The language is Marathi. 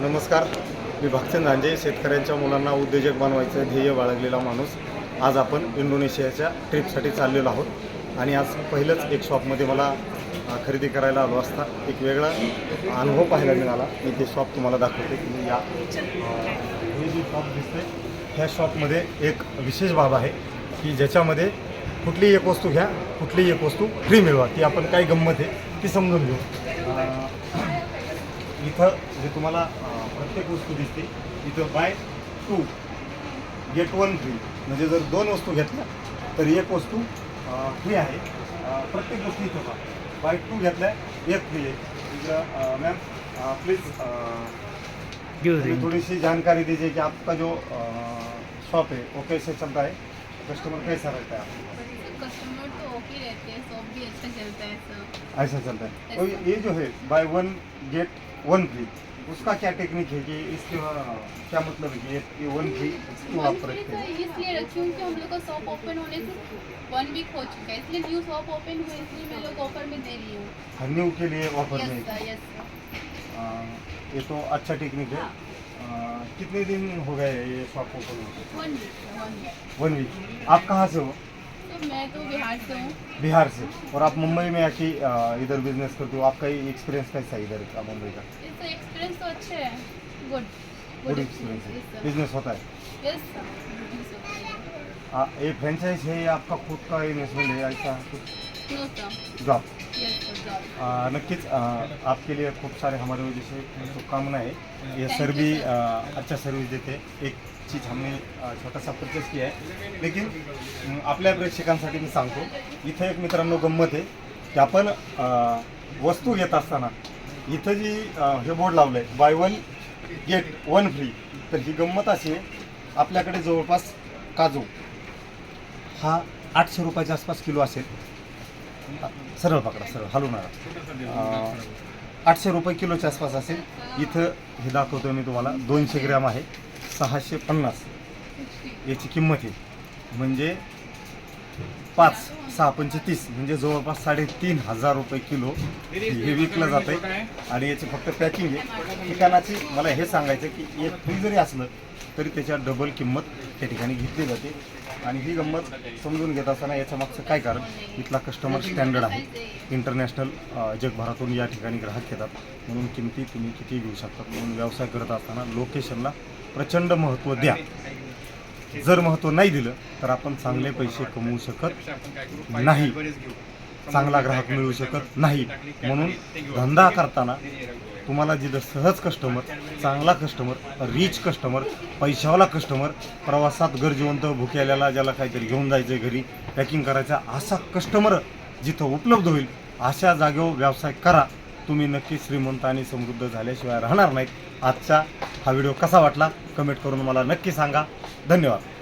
नमस्कार. मी भागचंद रांजे शेतकऱ्यांच्या मुलांना उद्योजक बनवायचं ध्येय बाळगलेला माणूस. आज आपण इंडोनेशियाच्या ट्रिपसाठी चाललेलो आहोत. आणि आज पहिलंच एक शॉपमध्ये मला खरेदी करायला आलो असता. एक वेगळा अनुभव पाहायला मिळाला. मी ते शॉप तुम्हाला दाखवते. तुम्ही या हे जे शॉप दिसते ह्या शॉपमध्ये एक विशेष बाब आहे की ज्याच्यामध्ये कुठलीही एक वस्तू घ्या कुठलीही एक वस्तू फ्री मिळवा. ती आपण काय गंमत आहे ती समजून घेऊ. इथं जे तुम्हाला प्रत्येक वस्तू दिसते इथं buy two get one free. म्हणजे जर दोन वस्तू घेतल्या तर एक वस्तू फ्री आहे. प्रत्येक गोष्टी इथं बाय टू घेतल्या एक फ्री आहे. मॅम प्लीज गिव थोड़ी सी जानकारी दीजिए कि आपका जो शॉप है वो कैसे चलता है? कस्टमर कैसा रहता है आपके कस्टमर तो ओके रहते हैं शॉप भी अच्छा चलता है सब ऐसा चलता है। और ये जो है buy one get one free उसका क्या टेक्निक है कि इसके क्या मतलब है ये, ये वन फ्री क्यों आप रखते तो हैं? इसलिए रखी हूँ कि हम लोग का शॉप ओपन होने से वन वीक हो चुका है। इसलिए न्यू शॉप ओपन हुआ इसलिए मैं लोग ऑफ़र में दे रही हूँ. हन्यू के लिए ऑफ़र में। यस ये तो अच्छा टेक्निक है। कितने दिन हो गए ये shop open one week one week आप कहाँ से हो? तो मैं तो बिहार से हूँ। बिहार से? और आप मुंबई में आके इधर बिज़नेस करते हो? आपका एक्सपीरियंस कैसा है इधर का मुंबई का? इसका एक्सपीरियंस तो अच्छा है। गुड गुड एक्सपीरियंस है। बिज़नेस होता है? यस ये फ्रेंचाइज है या आपका खुद का इन्वेस्टमेंट है ऐसा कुछ? नो सर जॉब नक्कीच आपके लिए खूप सारे हमारे वजह से शुभकामना है। ये Thank सर you, भी sir. आ, अच्छा सर्विस देते हैं। एक चीज़ हमने आ, छोटासा परचेस किया आहे लेकिन आपल्या प्रेक्षकांसाठी मी सांगतो इथं एक मित्रांनो गंमत आहे की आपण वस्तू घेत असताना इथं जी हे बोर्ड लावलं आहे buy one get one free तर ही गंमत अशी आहे आपल्याकडे जवळपास काजू हा आठशे रुपयाच्या आसपास किलो असेल. सरळ पकडा सरळ. हलू नका. आठशे रुपये किलोच्या आसपास असेल. इथं हे दाखवतो मी तुम्हाला. दोनशे ग्रॅम आहे. सहाशे पन्नास. याची किंमत आहे. म्हणजे पाच सहा पंचतीस म्हणजे जवळपास साडेतीन हजार रुपये किलो हे विकलं जातं आहे आणि याची फक्त पॅकिंग आहे. ठिकाणाची मला हे सांगायचं की एक फ्री जरी असलं तरी त्याच्या डबल किंमत त्या ठिकाणी घेतली जाते. आणि ही गंमत समजून घेत असताना याच्या मागचं काय कारण? इथला कस्टमर स्टँडर्ड आहे. इंटरनॅशनल जगभरातून या ठिकाणी ग्राहक घेतात. म्हणून किमती तुम्ही किती घेऊ शकतात म्हणून व्यवसाय करत असताना लोकेशनला प्रचंड महत्त्व द्या. जर महत्त्व नाही दिलं तर आपण चांगले पैसे कमवू शकत नाही. चांगला ग्राहक मिळू शकत नाही. म्हणून धंदा करताना तुम्हाला जिथं सहज कस्टमर चांगला कस्टमर रिच कस्टमर पैशावाला कस्टमर प्रवासात गरजेवंत भुकेल्याला ज्याला काहीतरी घेऊन जायचं घरी पॅकिंग करायचा असा कस्टमर जिथं उपलब्ध होईल अशा जागेवर व्यवसाय करा. तुम्ही नक्की श्रीमंत आणि समृद्ध झाल्याशिवाय राहणार नाहीत. आजचा हा व्हिडिओ कसा वाटला? कमेंट करून मला नक्की सांगा. धन्यवाद.